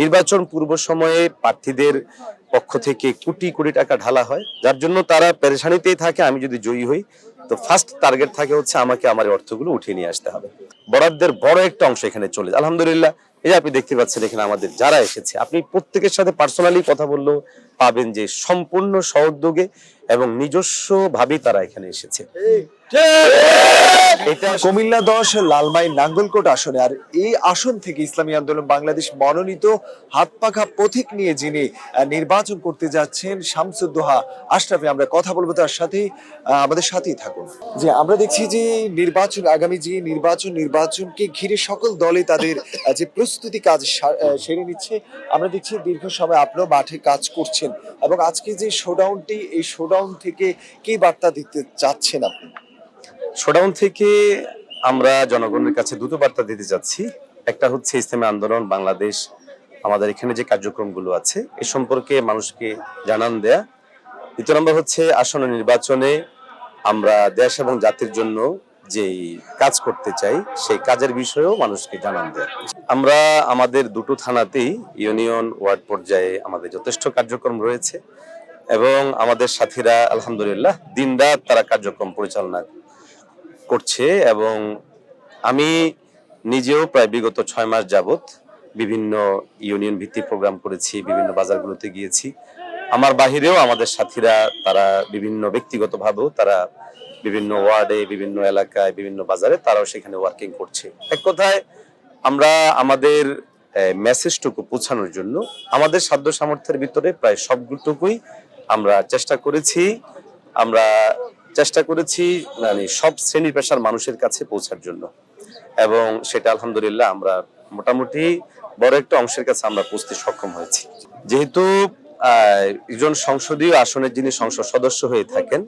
নির্বাচন পূর্ব সময়ে প্রার্থীদের পক্ষ থেকে কোটি কোটি টাকা ঢালা হয়, যার জন্য তারা পেরেশানিতেই থাকে, আমি যদি জয়ী হই, তো ফার্স্ট টার্গেট থাকে হচ্ছে আমাকে, আমার অর্থগুলো উঠিয়ে নিয়ে আসতে হবে। বরাদ্দের বড় একটা অংশ এখানে চলে। আলহামদুলিল্লাহ, এই যে আপনি দেখতে পাচ্ছেন এখানে আমাদের যারা এসেছে, আপনি প্রত্যেকের সাথে পার্সোনালি কথা বললেও পাবেন যে সম্পূর্ণ সহযোগে এবং নিজস্ব ভাবেই তারা এখানে এসেছে। কুমিল্লা দশ, লালমাই নাঙ্গলকোট আসনে। আর এই আসন থেকে ইসলামী আন্দোলন বাংলাদেশ মনোনীত, হাত পাখা পথিক নিয়ে যিনি নির্বাচন করতে যাচ্ছেন, শামসুদ্দোহা আশরাফে আমরা কথা বলব তার সাথে আমাদের সাথেই থাকুন। যে আমরা দেখছি যে নির্বাচন, আগামী যে নির্বাচন, নির্বাচনকে ঘিরে সকল দলে তাদের যে প্রস্তুতি কাজ সেরে নিচ্ছে। আমরা দেখছি দীর্ঘ সময় আপনিও মাঠে কাজ করছেন এবং আজকে যে শোডাউনটি এই শোডাউন থেকে কি বার্তা দিতে চাচ্ছেন আপনি? শোডাউন থেকে আমরা জনগণের কাছে দুটো বার্তা দিতে যাচ্ছি। একটা হচ্ছে ইসলামী আন্দোলন, বাংলাদেশ, আমাদের এখানে যে কার্যক্রমগুলো আছে, এ সম্পর্কে মানুষকে জানান দেয়া। দ্বিতীয় নম্বর হচ্ছে, আসন্ন নির্বাচনে আমরা দেশ এবং জাতির জন্য যেই কাজ করতে চাই, সেই কাজের বিষয়েও মানুষকে জানান দেয়। আমরা আমাদের দুটো থানাতেই ইউনিয়ন ওয়ার্ড পর্যায়ে আমাদের যথেষ্ট কার্যক্রম রয়েছে এবং আমাদের সাথীরা, আলহামদুলিল্লাহ, দিনরাত তারা কার্যক্রম পরিচালনা করছে এবং আমি নিজেও প্রায় বিগত ছয় মাস যাবত বিভিন্ন ইউনিয়ন ভিত্তিক প্রোগ্রাম করেছি, বিভিন্ন বাজারগুলোতে গিয়েছি। আমার বাহিরেও আমাদের সাথীরা, তারা বিভিন্ন ব্যক্তিগতভাবেও তারা বিভিন্ন ওয়ার্ডে, বিভিন্ন এলাকায়, বিভিন্ন বাজারে তারাও সেখানে ওয়ার্কিং করছে। এক কথায় আমরা আমাদের মেসেজটুকু পৌঁছানোর জন্য আমাদের সাধ্য সামর্থ্যের ভিতরে প্রায় সবটুকুই আমরা চেষ্টা করেছি। আমরা চেষ্টা করেছি মানে সব শ্রেণি পেশার মানুষের কাছে পৌঁছার জন্য। এবং সেটা আলহামদুলিল্লাহ আমরা মোটামুটি বড় একটা অংশের কাছে আমরা পৌঁছতে সক্ষম হয়েছি। যেহেতু একজন সংসদীয় আসনের যিনি সংসদ সদস্য হয়ে থাকেন,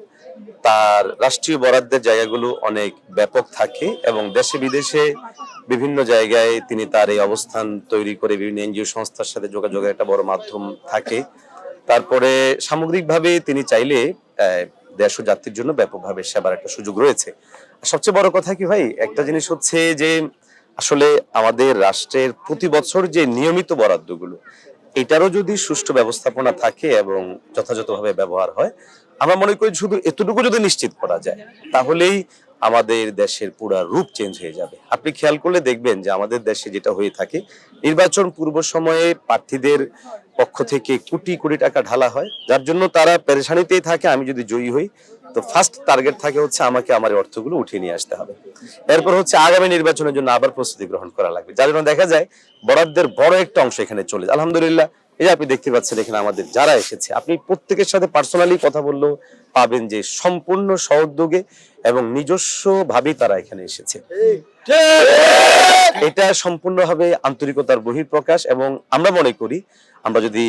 তার রাষ্ট্রীয় বরাদ্দের জায়গাগুলো অনেক ব্যাপক থাকে এবং দেশে বিদেশে বিভিন্ন জায়গায় তিনি তার এই অবস্থান তৈরি করে বিভিন্ন এনজিও সংস্থার সাথে যোগাযোগের একটা বড় মাধ্যম থাকে। তারপরে সামগ্রিকভাবে তিনি চাইলে দেশ জাতির জন্য ব্যাপকভাবে সেবার একটা সুযোগ রয়েছে। সবচেয়ে বড় কথা কি ভাই? একটা জিনিস হচ্ছে যে, আসলে আমাদের রাষ্ট্রের প্রতি বছর যে নিয়মিত বরাদ্দগুলো, এটারও যদি সুষ্ঠু ব্যবস্থাপনা থাকে এবং যথাযথভাবে ব্যবহার হয়, আমরা মনে করি শুধু এতটুকু যদি নিশ্চিত করা যায়, তাহলেই আমাদের দেশের পুরা রূপ চেঞ্জ হয়ে যাবে। আপনি খেয়াল করলে দেখবেন যে আমাদের দেশে যেটা হয়ে থাকে, নির্বাচন পূর্ব সময়ে প্রার্থীদের পক্ষ থেকে কোটি কোটি টাকা ঢালা হয়, যার জন্য তারা পেরেশানিতেই থাকে, আমি যদি জয়ী হই তো ফার্স্ট টার্গেট থাকে হচ্ছে আমাকে আমার অর্থগুলো উঠিয়ে নিয়ে আসতে হবে। এরপর হচ্ছে আগামী নির্বাচনের জন্য আবার প্রস্তুতি গ্রহণ করা লাগবে। যার জন্য দেখা যায় বরাদ্দের বড় একটা অংশ এখানে চলে আলহামদুলিল্লাহ, এই আপনি দেখতে পাচ্ছেন এখানে আমাদের যারা এসেছে, আপনি প্রত্যেকের সাথে পার্সোনালি কথা বললেও পাবেন যে সম্পূর্ণ সহযোগে এবং নিজস্ব ভাবে তারা এখানে এসেছে। এটা সম্পূর্ণভাবে আন্তরিকতার বহিঃপ্রকাশ এবং আমরা মনে করি, আমরা যদি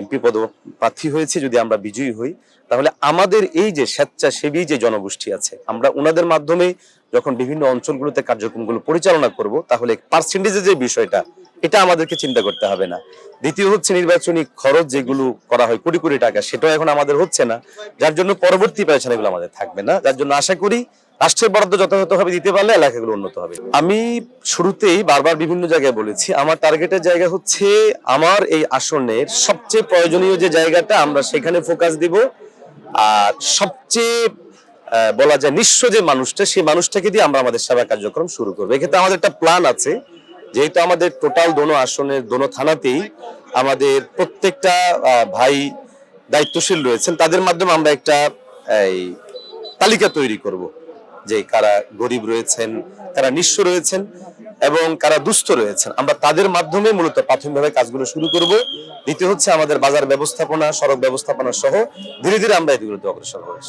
এমপি পদ প্রার্থী হয়েছে, যদি আমরা বিজয়ী হই, তাহলে আমাদের এই যে স্বেচ্ছাসেবী যে জনগোষ্ঠী আছে, আমরা ওনাদের মাধ্যমে যখন বিভিন্ন অঞ্চলগুলোতে কার্যক্রমগুলো পরিচালনা করব, তাহলে পার্সেন্টেজের যে বিষয়টা, এটা আমাদেরকে চিন্তা করতে হবে না। দ্বিতীয় হচ্ছে নির্বাচনী খরচ যেগুলো করা হয়, কোটি কোটি টাকা, সেটাও এখন আমাদের হচ্ছে না। যার জন্য পরবর্তী পেরেশানিগুলো আমাদের থাকবে না। যার জন্য আশা করি রাষ্ট্রের বরাদ্দ যথাযথভাবে দিতে পারলে এলাকাগুলো উন্নত হবে। আমি শুরুতেই বারবার বিভিন্ন জায়গায় বলেছি, আমার টার্গেটের জায়গা হচ্ছে আমার এই আসনের সবচেয়ে প্রয়োজনীয় যে জায়গাটা, আমরা সেখানে ফোকাস দিব। আর সবচেয়ে বলা যায় নিঃস্ব যে মানুষটা, সেই মানুষটাকে দিয়ে আমরা আমাদের সেবা কার্যক্রম শুরু করব। এক্ষেত্রে আমাদের একটা প্ল্যান আছে, যেহেতু আমাদের টোটাল দোনো আসনের, দোনো থানাতেই আমাদের প্রত্যেকটা ভাই দায়িত্বশীল রয়েছেন, তাদের মাধ্যমে আমরা একটা, এই, তালিকা তৈরি করব। যে কারা গরিব রয়েছেন, কারা নিঃস্ব রয়েছেন এবং কারা দুস্থ রয়েছেন, আমরা তাদের মাধ্যমে মূলত প্রাথমিকভাবে কাজগুলো শুরু করব। দ্বিতীয় হচ্ছে আমাদের বাজার ব্যবস্থাপনা, সড়ক ব্যবস্থাপনা সহ ধীরে ধীরে আমরা এগুলোতে অগ্রসর হয়েছি।